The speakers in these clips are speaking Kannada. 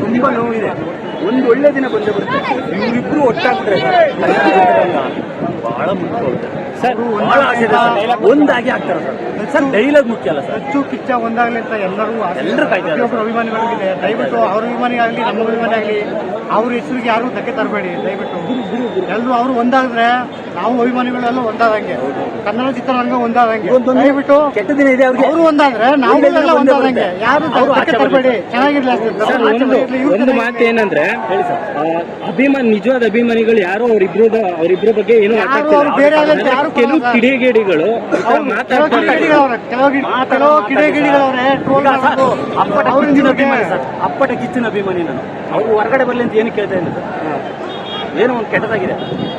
ತುಂಬಾ ನೋವಿದೆ. ಒಂದು ಒಳ್ಳೆ ದಿನ ಬಂದೇ ಬರುತ್ತೆ. ಇವರಿಬ್ರು ಒಟ್ಟಾಗ್ತಾರೆ ಬಹಳ ಹೋಗುತ್ತೆ ಸರ್ ಬಹಳ ಆಸೆ ಇದೆ ಸರ್. ಒಂದಾಗಿ ಆಗ್ತಾರೆ ಸರ್. ಸರ್ ಡೈಲಾಗ್ ಮುಖ್ಯ ಅಲ್ಲ ಸರ್. ಹೆಚ್ಚು ಕಿಚ್ಚ ಒಂದಾಗ್ಲಿ ಅಂತ ಎಲ್ಲರೂ ಎಲ್ಲರೂ ಕಾಯ್ತಾರೆ. ಪ್ರತಿಯೊಬ್ಬರು ಅಭಿಮಾನಿಗಳಿಗಿದೆ. ದಯವಿಟ್ಟು ಅವ್ರ ಅಭಿಮಾನಿ ಆಗಲಿ ನಮ್ಮ ಅಭಿಮಾನಿ ಆಗಲಿ ಅವ್ರ ಹೆಸರಿಗೆ ಯಾರು ಧಕ್ಕೆ ತರಬೇಡಿ. ದಯವಿಟ್ಟು. ಎಲ್ಲರೂ ಅವರು ಒಂದಾದ್ರೆ ನಾವು ಅಭಿಮಾನಿಗಳೆಲ್ಲ ಒಂದಾದಂಗೆ. ಕನ್ನಡ ಚಿತ್ರರಂಗ ಒಂದಾದಂಗೆ. ದಯವಿಟ್ಟು ಕೆಟ್ಟ ದಿನ ಇದೆ ಅವ್ರಿಗೆ. ಅವರು ಒಂದಾದ್ರೆ ನಾವು ಒಂದೇ ಎಲ್ಲ ಒಂದೇ ಒಂದಾದಂಗೆ. ಯಾರು ಅವ್ರು ಧಕ್ಕೆ ತರಬೇಡಿ. ಚೆನ್ನಾಗಿರ್ಲಿ ಒಂದು. ಮಾತು ಏನಂದ್ರೆ ಅಭಿಮಾನಿ ನಿಜವಾದ ಅಭಿಮಾನಿಗಳು ಯಾರು ಅವರಿಬ್ರು ಅವರಿಬ್ರು ಬಗ್ಗೆ ಏನು ಬೇರೆ ಯಾರು ಕೆಲವು ಕಿಡಿಗೇಡಿಗಳು ಕೆಲವು ಕಿಡಿಗೇಡಿಗಳವ್ರೆ, ಟ್ರೋಲ್ ಅಪ್ಪಟ ಕಿಚ್ಚಿನ ಅಭಿಮಾನಿ ಸರ್. ಅಪ್ಪಟ ಕಿಚ್ಚಿನ ಅಭಿಮಾನಿ ನಾನು. ಅವ್ರು ಹೊರಗಡೆ ಬರ್ಲಿ ಅಂತ ಏನು ಕೇಳ್ತಾ ಇಲ್ಲ ಸರ್. ಏನೋ ಒಂದು ಕೆಟ್ಟದಾಗಿದೆ.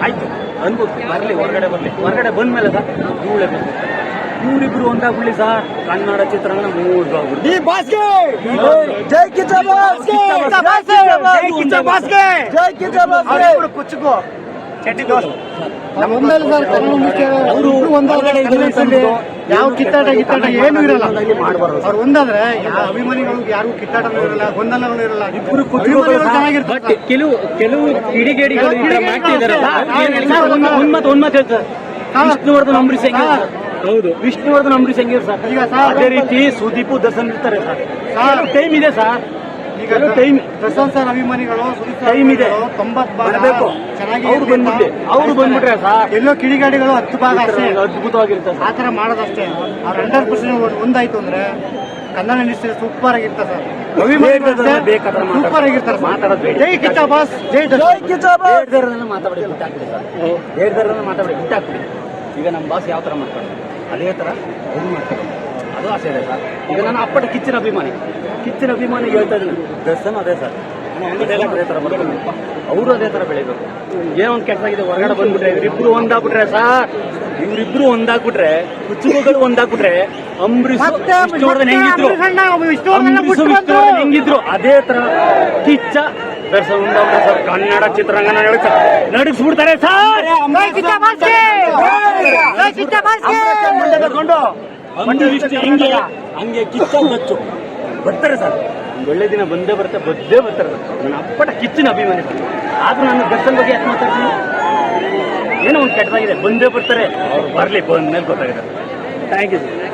ಆಯ್ತು ಅನ್ಬೋದು ಬರ್ಲಿ ಹೊರಗಡೆ ಬರ್ಲಿ. ಹೊರಗಡೆ ಬಂದ ಮೇಲೆ ಸರ್ ಧೂಳೆ ಇವರಿಬ್ರು ಒಂದಾಗ್ಬಿಡ್ಲಿ ಸರ್. ಕನ್ನಡ ಚಿತ್ರಾಂಗ ಮೂರು ಆಗ್ಬಿಡ್ಲಿ ಯಾವ ಕಿತ್ತಾಟ ಗಿತ್ತಾಟ ಏನು ಇರಲ್ಲ. ಮಾಡಬಾರ್ದು ಅವ್ರು ಒಂದಾದ್ರೆ ಅಭಿಮಾನಿಗಳಿಗೆ ಅಭಿಮಾನಿಗಳು ಯಾರಿಗೂ ಕಿತ್ತಾಟನೂ ಇರಲ್ಲ ಗೊಂದಲಗಳು ಇರಲ್ಲ. ಸರ್. ಚೆನ್ನಾಗಿರ್ತಾರೆ ಬಟ್ ಕೆಲವು ಕೆಲವು ಕಿಡಿಗೇಡಿಗಳು? ಒಂದ್ ಮಾತು ಒಂದ್ ಮಾತು ಹೇಳ್ತಾರೆ ವಿಷ್ಣುವರ್ಧನ್ ಅಂಬರೀಷ್ ಹೆಂಗೆ ಸರ್? ಹೌದು. ವಿಷ್ಣುವರ್ಧನ್ ಅಂಬರೀಷ್ ಹೆಂಗೆ ಸರ್ ಈಗ ಸರ್ ಅದೇ ರೀತಿ ಸುದೀಪ್ ದರ್ಶನ್ ಇರ್ತಾರೆ ಸರ್. ಸರ್ ಟೈಮ್ ಇದೆ ಸರ್. ಈಗ ಟೈಮ್ ದರ್ಶನ್ ಸರ್ ಅಭಿಮಾನಿಗಳು ಟೈಮ್ ಇದೆ. ಅಭಿಮಾನಿಗಳು ಭಾಗ ಬರಬೇಕು. ಚೆನ್ನಾಗಿ ಅವ್ರು ಬಂದ್ಬಿಟ್ರೆ ಅವ್ರು ಬಂದ್ಬಿಟ್ರೆ ಸರ್ ಎಲ್ಲೋ ಕಿಡಿಗಾಡಿಗಳು ಹತ್ತು ಭಾಗ ಅಷ್ಟೇ. ಅದ್ಭುತವಾಗಿರುತ್ತೆ ಸರ್. ಆ ಥರ ಮಾಡೋದಷ್ಟೇ. ಅವ್ರು ಹಂಡ್ರೆಡ್ ಪರ್ಸೆಂಟ್ ಒಂದಾಯ್ತು ಅಂದ್ರೆ ಕನ್ನಡ ಇಂಡಸ್ಟ್ರಿ ಸೂಪರ್ ಆಗಿರ್ತಾರೆ ಸರ್. ಬೇಕಾದ್ರೆ ಸೂಪರ್ ಆಗಿರ್ತಾರೆ ಮಾತಾಡೋದು. ಜೈ ಕಿಚ್ಚ ಬಾಸ್ ಜೈ ದರ್ಶನ್. ಬೇಡ್ದಾರನ್ನ ಮಾತಾಡಿ ಬಿಟ್ಟಾಕ್ಬಿಡಿ ಸರ್. ಬೇಡ್ದಾರನ್ನ ಮಾತಾಡಿ ಬಿಟ್ಟಾಕ್ಬಿಡಿ ಈಗ ನಮ್ಮ ಬಾಸ್ ಯಾವ ಥರ ಮಾಡ್ತಾರೆ ಅದೇ ಥರ ಅವ್ರು ಮಾಡ್ತಾರೆ ಅದು ಆಸೆ ಇದೆ ಸರ್. ಈಗ ನಾನು ಅಪ್ಪಟ ಕಿಚ್ಚಿನ ಅಭಿಮಾನಿ. ಕಿಚ್ಚಿನ ಅಭಿಮಾನಿ ಹೇಳ್ತಾ ಇದ್ದೀನಿ ದರ್ಶನ್ ಅದೇ ಸರ್ ಅದೇ ಥರ ಬರ್ತಾರೆ ಅವರು ಅದೇ ಥರ ಬೆಳಿಬೇಕು ಏನೋ ಒಂದು ಆಗಿದೆ ಹೊರಗಡೆ ಬಂದ್ಬಿಟ್ರೆ ಇವರಿಬ್ರು ಒಂದಾಗ್ಬಿಟ್ರೆ ಸರ್ ಇವರಿಬ್ರು ಒಂದಾಗ್ಬಿಟ್ರೆ ಕುಚ್ಚುಗಳು ಒಂದಾಗ್ಬಿಟ್ರೆ ಅಂಬರೀಶ್ ಹೆಂಗಿದ್ರು ಅದೇ ತರ ಕಿಚ್ಚ ದರ್ಶನ ಒಂದಾಗ್ಬಿಟ್ರೆ ಸರ್ ಕನ್ನಡ ಚಿತ್ರರಂಗನ ನಡೆಸ್ಬಿಡ್ತಾರೆ ಸರ್ ಹೆಂಗೆ ಕಿಚ್ಚ ಬರ್ತಾರೆ ಸರ್. ಒಂದು ಒಳ್ಳೆ ದಿನ ಬಂದೇ ಬರುತ್ತೆ ಬದ್ದೇ ಬರ್ತಾರೆ ಸರ್. ನನ್ನ ಅಪ್ಪಟ ಕಿಚ್ಚಿನ ಅಭಿಮಾನಿ ಸರ್. ಆದ್ರೂ ನಾನು ದರ್ಶನ್ ಬಗ್ಗೆ ಯಾಕೆ ಮಾತಾಡ್ತೀನಿ? ಏನೋ ಒಂದು ಕೆಟ್ಟದಾಗಿದೆ ಬಂದೇ ಬರ್ತಾರೆ. ಅವ್ರು ಬರಲಿ ಬಂದ ಮೇಲೆ ಗೊತ್ತಾಗಿದೆ ಥ್ಯಾಂಕ್ ಯು ಸರ್